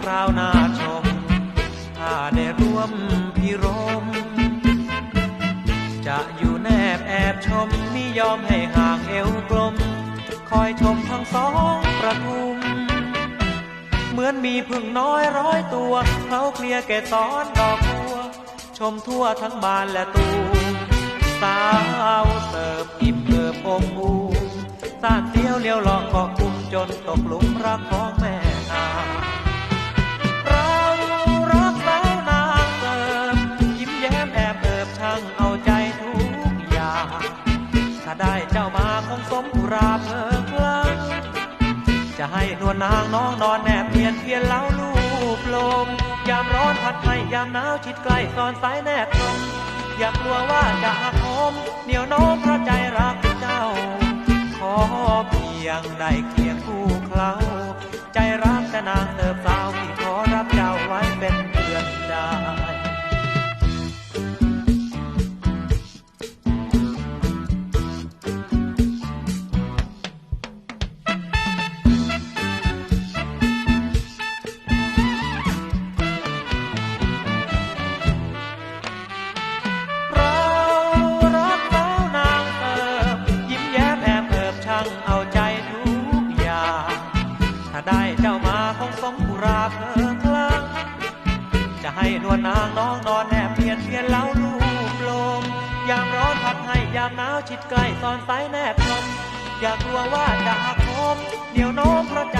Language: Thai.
คราวหน้าชม ถ้าได้ร่วมพิรม จะอยู่แนบแอบชมมิยอมให้ห่างเอวกลม คอยชมทั้งสองประทุม เหมือนมีพึ่งน้อยร้อยตัวเขาเคลียแก่ตอนดอกบัว ชมทั่วทั้งบานและตูสาวเสิร์ฟอิ่มเกิบอมบูสานเตี้ยวเลี้ยวหลอกก็คุ้มจนตกหลุมรักของแม่นา จ้ามสมอุราเพลิงพลังจะให้นวลนางน้องนอนแนบเพียนเพียนเล้าลูบลมยามร้อนพัดให้ยามหนาวชิดใกล้ซอนสายแนบลมอย่ากลัวว่าจะหักโมเหนียวโน้องพระใจรักเจ้า ขอเพียงได้เคียงคู่างเอาใจทุกอย่าง ถ้าได้เจ้ามาคงสมบุราเพลิงคลัง จะให้นวลนางน้องนอนแนบเพียนเพียนเล้าลูบลม ยามร้อนพัดให้ยามหนาวชิดใกล้ซ่อนสายแนบลมอย่ากลัวว่าจะหักโหมเดี๋ยวโน้มเพราะใจ